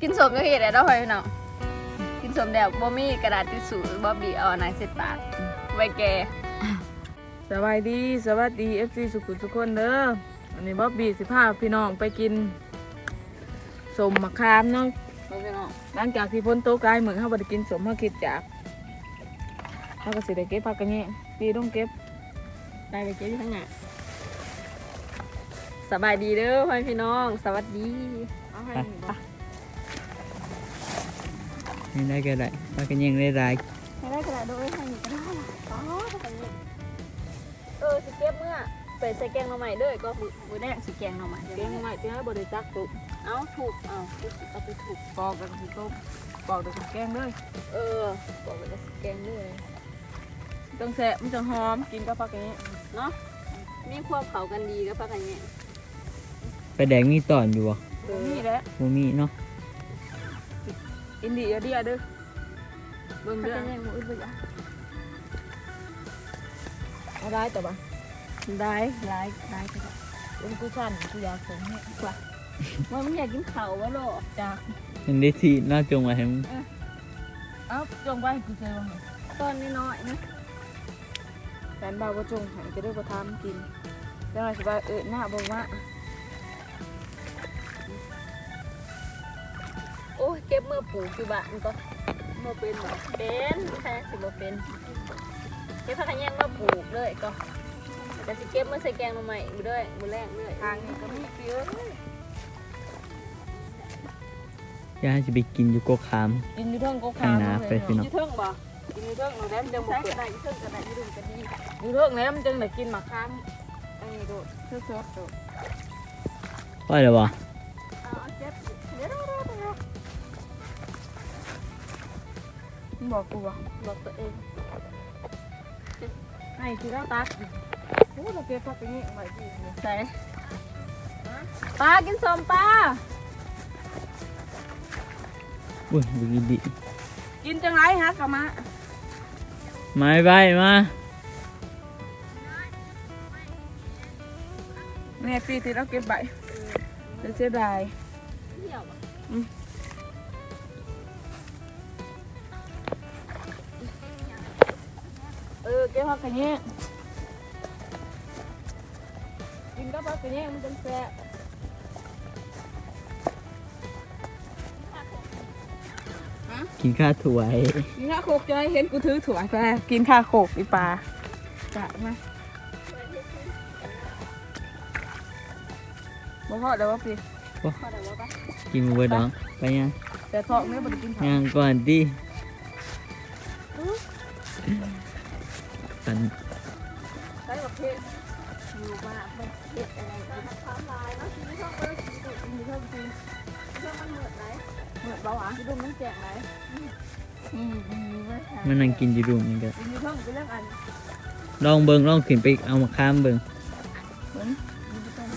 กินสมจังเฮ็ดได้เนาะพ่อพี่น้องกินสมแล้วบ่มีกระดาษทิชชู่บ่บีเอาอันไหนเสร็จปากไว้แกสบายดีสวัสดีเอฟซีสุขุมทุกคนเด้อวันนี้บ๊อบบี้สิพาพี่น้องไปกินสมมะขามเนาะพ่อพี่น้องหลังจากที่พ้นโต๊ะกายเหมือนเขาบ่ได้กินสมเขาคิดจากเขาก็สิได้เก็บผักกันเนี่ยปีต้องเก็บได้ไปเก็บที่ข้างหน้าสบายดีเด้อพ่อพี่น้อง สวัสดีเอา ให้นี่บ่นี่ได้ก็ได้ว่ากันยังได้หลายให้ได้กระดาษด้วยให้นี่ก็ได้อ๋อแบบนี้เออสิเก็บเมื่อไปใส่แกงหน่อใหม่เด้อก็มือมือแรกสิแกงหน่อใหม่เก็บมาใหม่ที่ให้บ่ได้จักตุกเอาถูกเอาเอาไปถูกปอกกันสิต้มปอกเดี๋ยวสิแกงเลยเออบอกว่าจะสิแกงด้วยต้องแสะมันจะหอมกินกับผักกันเนี่ยเนาะมีความเขากันดีกับพักกันเนี่ยไปแดงมีตอนอยู่บ่เออนี่แหละบ่มีเนาะ อินเดียเดียเด้อเบิ่งพักเด้อกันเนี่ยมืออื่นไปอะเอาได้แต่ว่าได้ได้ได้ก็ได้เอ็นกูสั่นกูอยากสมเนี่ยว่ามันอยากกินเขาวะโลจ้ามันได้ที่น่าจงไว้ให้มึงเอ้าจงไว้ให้กูเจอบ้างไหมตอนน้อยๆนะแฟนบ่าวก็จงใหายจะได้ก็ทำกินแล้วมาสิว่าเออหน้าบอกว่า โอ้ยเก็บมือปลูกอยู่บ้านก็มือเป็นแบบเป็นแค่สิบ่เป็นเก็บพักกันเนี่ยมาปลูกเลยก็แต่สิเก็บมือใส่แกงมาใหม่มือด้วยมือแรกด้วยทางนี้ก็มีเกลืออย่าให้สิไปกินอยู่กกขาม กินอยู่เทิงก็ข้างหน้าไปพี่น้องอยู่เทิงบ่กินอยู่เทิงหนูแล้มันจังบ่ใส่เกิกดระดาษเพิ่งกระดาษยืดกันดีอยู่เทิงแล้วมันจังได้กินหมากข้ามอันนี้โดดเทือกๆโดดว่าแล้วบ่ บอกกูว่าบอกตัวเองให้ที่เราตักโอ้เราเก็บผักอย่างนี้ไว้ที่นี่ใส่ปลากินสมปลาอุ้ยบ่กินดิกินจังไรฮะกะมะไม้ใบมาแม่ปีที่เราเก็บใบจะเสียดายเที่ยวอะ ก็บผักอย่างนี้กินกับผักอย่างนี้มันจังแซ่บกินข้าวถวย กินข้าวโคกจะให้เห็นกูถือถั่วแซ่กินข้าวโคกอีปลาจะมาบ่พอเดี๋ยวว่าปีพอได้ว่าปะกินบ่เบิดดอกไปยังแต่ทองเนี่ยบ่ได้กินผักยังก่อนดิ ประเภทอยู่บ้านมันเด็ดอะไรกันทำลายเนาะชีวิตช่องเบอร์ชีวิตกินอยู่เท่ากินช่องมันเหมือนไรเหมือนเบาหวานชีวิตมันแจกไรอืมอืมไม่ใช่มันนั่งกินอยู่ดุมนี่ก็กินอยู่เท่าเป็นเรื่องอันลองเบิ่งลองขึ้นไปเอามาข้ามเบิ่ง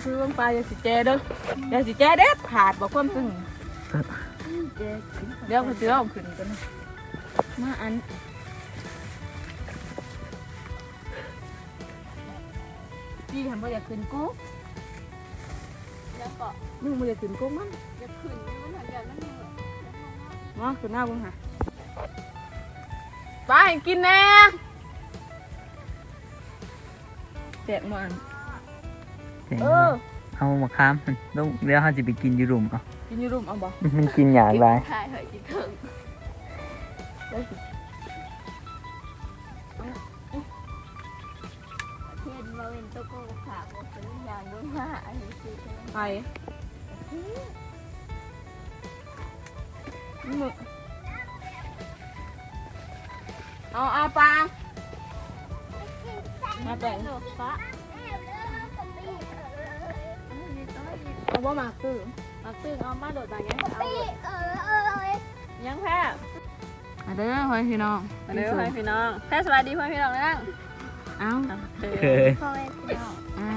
คือว่าปลาอย่าสิแจเด้ออย่าสิแจเด็ดขาดบอกความซึ้งเจ๊กินเดี๋ยวเขาจะเอาขึ้นกันนะมาอัน พี่ทำบ่อยากขึ้นกุ๊กแล้วก็มึงบ่อยากขึ้นกุ๊กมันจะขึ้นมันหลังจากนั้นเนี่ยมาขึ้นหน้าบุ้งหาไปกินแน่แจกมาอันเออ เอามาข้ามมันต้องเดี๋ยวเฮาสิไปกินอยู่ดุมเอากินอยูรุมเอาบ่มันกินอย่างไร ถ่ายเหยกินเถิงไตัวโก้ขาโก้เป็นอย่างด้วยว่าอันนี้คือไปมึงเอาเอาปลามาแต่งฟ้าเอาบ่มาคือมาตึงเอามาโดดมายังเอายังแพ้มาเด้อพ่อพี่น้องมาเด้อพ่อพี่น้องแพ้สวัสดีพ่อพี่น้องนั่ง เอ้าเคยพ่อแม่พี่น้องอ่า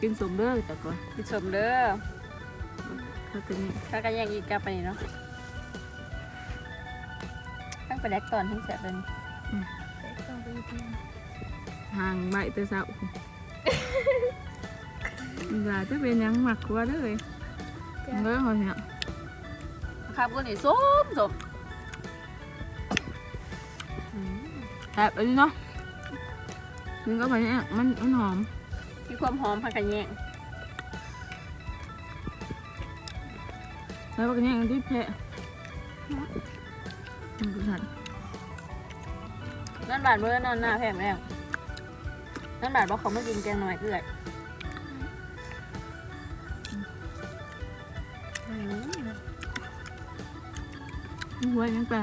กินสมเด้อแต่ก่อนกินสมเด้อเขาจะนี่ถ้ากันยังอีกกลับไปนี่เนาะตั้งไปแดกตอนให้เสร็จเลยห่างใบแต่เช้าอีหลาจะเป็นหยังหมักกว่าเด้อเลยเด้อคนเนี่ยครับก็นี่ส้มส้ม แอบอันนี้เนาะกินก็ไปเนี่ยมันมันหอมมีความหอมผักกระแยงแล้วก็เนี่ยที่แพะมันก็สัตว์นั่นบาดเมื่อนอนหน้าแพงแล้วนั่นบาดบอกเขาไม่กินแกงหน่อยเกลืออืมนี่ไว้ยังแปล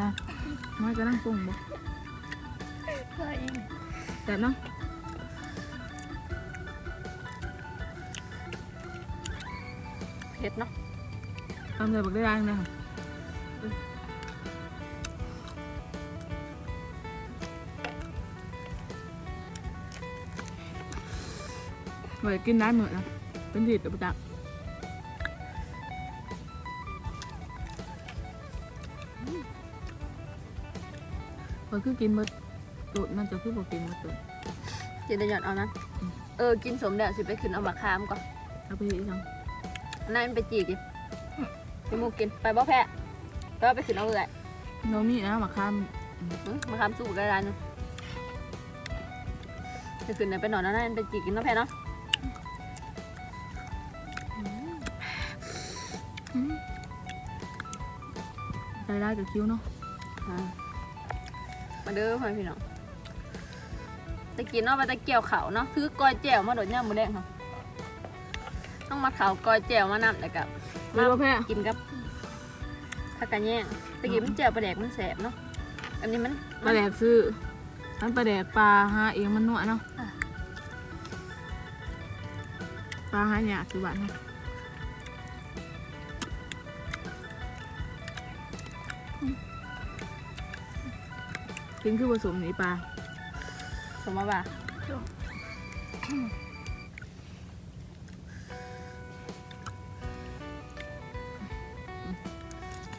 ไม่จะนั่งปรุงบ่ แต่เนาะเผ็ดเนาะทำเลยบักได้ยังเตัวประจักษ์พอคือกินหมดตูดมันจะคือบอกกินหมดตูดกินแต่หยอดเอานะ เออ กินสมเด็จสิไปขึ้นเอาบักคามก่อนเอาไปอีกจังนั่นไปจีกินไปหมูกินไปบ่แพ้ก็ไปขึ้นเอาเลยโนมีนะมาข้ามอื้อมาคามสู้กันได้เนาะไปขึ้นไหนไปนอนนั่นไปจีกินเนาะแพ้เนาะใส่ได้กับคิ้วเนาะอ่ามาเด้อพ่อพี่น้อง ตะกินเนาะไปตะเกี่ยวเขาเนาะคือกอยแจ่วมาโดดย่ามมือแดงค่ะต้องมาเขากอยแจ่วมานำแล้วกับไม่ว่าแพ้กินกับผักกะแยงตะกี้มันแจ่วปลาแดกมันแสบเนาะอันนี้มันปลาแดกซื้ออันปลาแดกปลาหาเองมันนัวเนาะอะปลาหาหยาคือบ้านเนาะกินคือผสมนี่ปลา สมมาบ่า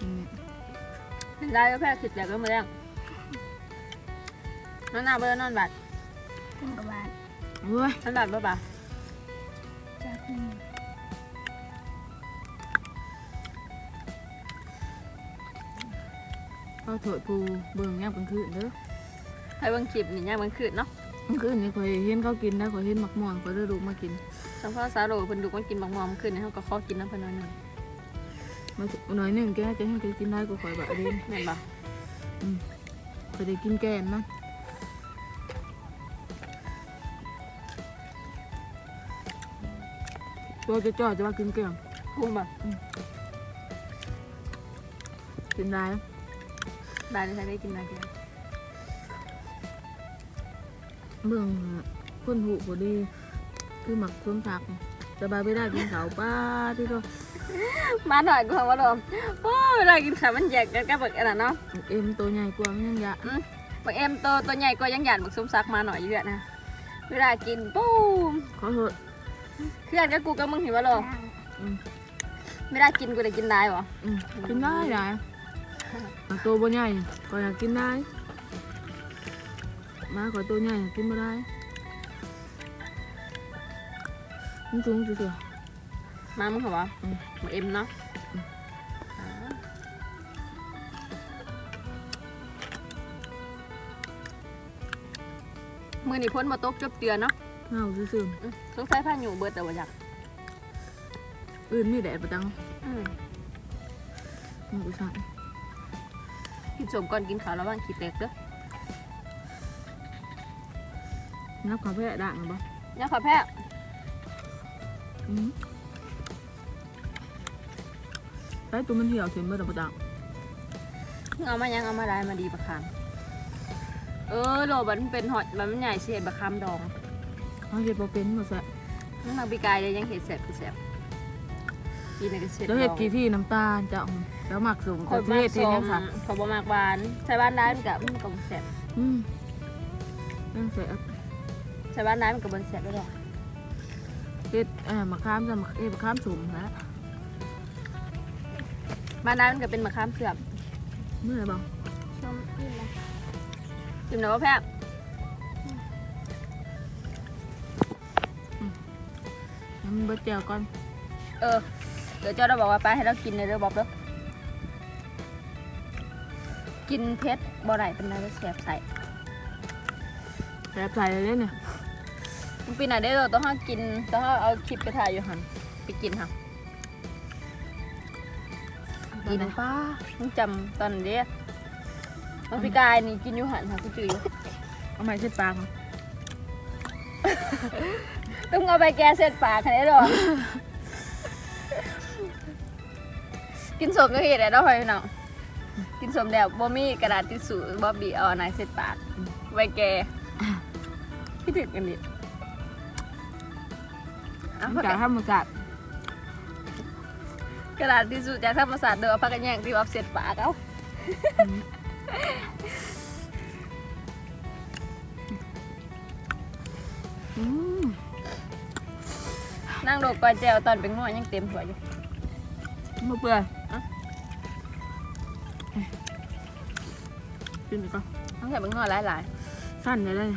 อืมได้ก็แพ้ขิดแหลกก็มือแดงนอนหน้าเบอร์นอนบัดถึงกับบาทเว้ยนอนบัดเบอร์บ่าจากหนึ่งก็โถดปูเบิ่งยามกลางคืนเด้อ ให้เบิ่งคลิปนี่ย่างมันคืนเนาะกลางคืนนี่ข่อยเห็นเขากินได้ข่อยเห็นหมักม่วงข่อยได้ลูกมากินสังพ่อสาวโลเพิ่นดูมันกินบางมอมนคืนนี่เขาก็ขอกินน้ำเพิ่นหน่อยหนึงมาหน่อยหนึ่งแกจะให้แกกินได้ก็ข่อยแบบเด่นแม่นบ่ข่อยได้กินแกนนะตัวจะจ่อจะว่ากินแกงคุ้มบ่กินได้ได้เลยใช้ได้กินได้กิน เมืองคนหูพอดี คือหมักส้มผักสบายไม่ได้กินเขาวป้าที่ตัวมาหน่อยกูว่าโดมโอ้ยเวลากินข้าวมันแยกกันกับบักอันนั้นเนาะเอ็มตัวใหญ่กว่ามันยังยะบักเอ็มตัวตัวใหญ่กว่ายังหยาดบักสมซักมาหน่อยเยอะนะเวลากินปุ้มขอโทษเพื่อนก็กูก็มึงเห็นว่าโลย่างอืมไม่ได้กินกูได้กินได้บ่อืมกินได้ได้หากตัวบ่ใหญ่ก็อยากกินได้ มาขอตัวใหญ่กินไม่ได้มันสูงสุดมามึงเหรอวะอืมบักเอ็มเนาะมือนี่พ้นมาตกจบเตือนเนาะๆเงาซื่ออืมสงสัยพายุเบิดแต่ว่าอยากๆอื่นมีแดดประจังอืมมันก็สั่นกินสมก่อนกินข้าวแล้วบ้างขี้เตกเด้อ นับข้าวแพะด่างหรือเปล่าเนี่ยขอแพ้อืมไอ้ตัวมันเหี่ยวเข็มเมื่อตะประจังเอามายังเอามาได้มาดีประคามเออโลบัดมันเป็นหอดบัดมันใหญ่เสียดประคามดองเขาเห็ดบ่เป็นมาแสะนั่นมาปีกายเลยยังเห็ดแสบคือแสบกินในกระเช็ดแล้วเห็ดกี่ที่น้ำตาลจะเอาแล้วหมักสูงคก็นเทมากศที่ส้เนี่มยค่ะขอบมากหวานใช้บ้านได้มันกับมันกับแสบอืมยังแสบ ใช้บ้านได้มันกับบนแสบด้วยหรอเห็ดเอ่อมะขามจะมะเอ้ยมะขามสูงแล้วบ้านได้มันก็เป็นมะขามเผือกเมื่อไหร่บ้างชมนี่แหละกินหน่อยว่าแพ้น้ำเบิดแจวก่อนเออ เดี๋ยวเจ้าเราบอกว่าไปให้เรากินในเรือบอกเด้อกินเพชรบ่ได้เป็นอะไรแสบใส่แซ่บใส่เลยเนี่ย มันปีไหนได้เราต้องห้ากินต้องห้าเอาคลิปไปถ่ายอยู่หันไปกินค่ะกินป้าต้องจำตอนเดียมันพี่กายนี่กินอยู่หันค่ะกูจืออยู่เอาไม้เช็ดปากต้องเอาไปแกเสร็จปากคันนี้หรอกินสมก็เห็นแล้วเนาะพี่น้องกินสมแล้วบ่มีกระดาษทิชชู่บ่บีเอาอันไหนเสร็จปากไว้แกพี่ถึกกันดิ เอาพักจากกันธรรมศาสตร์กระดาษทิชชู่จากธรรมศาสตร์เด้อเอาพักกันแย่งที่ว่าเสร็จปากเอาอืมนั่งโดกกอยแจวตอนเป็นง้อยยังเต็มหัวอยู่มาเปื่อยอะกินไปก่อนต้องใส่เป็นง้อยหลายสั้นเลยเลย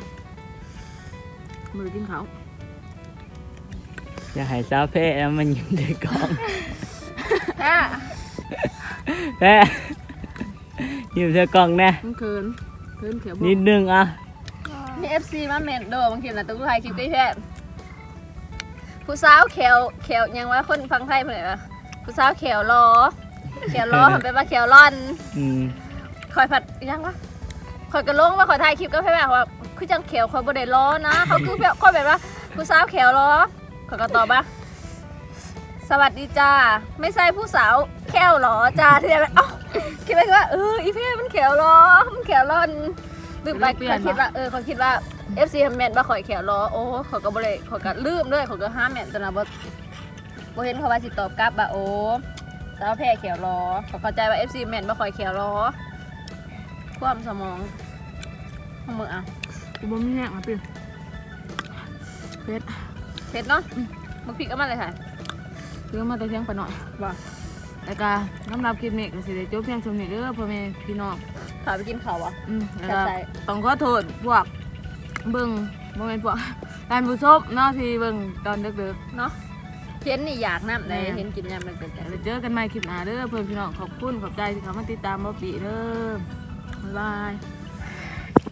มือกินเขาว อย่าให้สาวแพ้แล้วมันอยู่ในกล่องๆอะแพ้อยู่ในกล่องแน่มันเคินเคินเขียวบนิดนึงอะมี FC มาเมนโดบางทีน่ะตุ้งไทยคลิปได้แค่ผู้สาวแขวแขวยังว่าคนฟังไทยเพิ่นเอ่ยว่าผู้สาวแขวรอแขวรอทำไปว่าแขวร่อนอืมคอยผัดยังวะคอยกระลงว่าคอยถ่ายคลิปก็แค่แบบว่าคือจังแขวคอยบ่ได้ล้อนะเขาคือแบบคอยแบบว่าผู้สาวแขวล้อ คอยก็ตอบว่าสวัสดีจ้า ไม่ใช่ผู้สาวแขวหรอจ้าที่แบบเอ้าคิดไปว่าเอออีเพ่มันแขวล้อมันแขวร่อนลืมไปเขาคิดว่าเออเขาคิดว่า FC ทำแมนว่าข่อยแขวล้อโอ้เขอยก็บ่ได้เขอยก็ลืมด้วยเขอยก็ห้ามแมนตอนนั้นบ่บ่เห็นเขาว่าสิตอบกลับว่าโอ้สาวแพ้แขวล้อเขาเข้าใจว่า FC แมนว่าข่อยแขวล้อความสมองของมืออะกูบ่มีแห้งอะพี่เพชรเผ็ดเนาะมึงพริกเอามาเลยค่ะซื้อมาแต่เที่ยงไปหน่อยบ่แล้วก็สำหรับคลิปนี้ก็สิได้จบเพียงเท่านี้เด้อพ่อแม่พี่น้องพาไปกินข้าวอะอืมแล้วจัดก็ใจต้องขอโทษพวกเบิ่งบ่แม่นพวกท่านผู้ชมเนาะที่เบิ่งตอนดึกเนาะเพี้ยนนี่อยากน้ำเลยแม่เห็นกินยำมันเป็นๆแต่แล้วเจอกันใหม่คลิปหน้าเด้อเพื่อนพี่น้องขอบคุณขอบใจที่เขามาติดตามบ่ปีเด้อบ๊ายบาย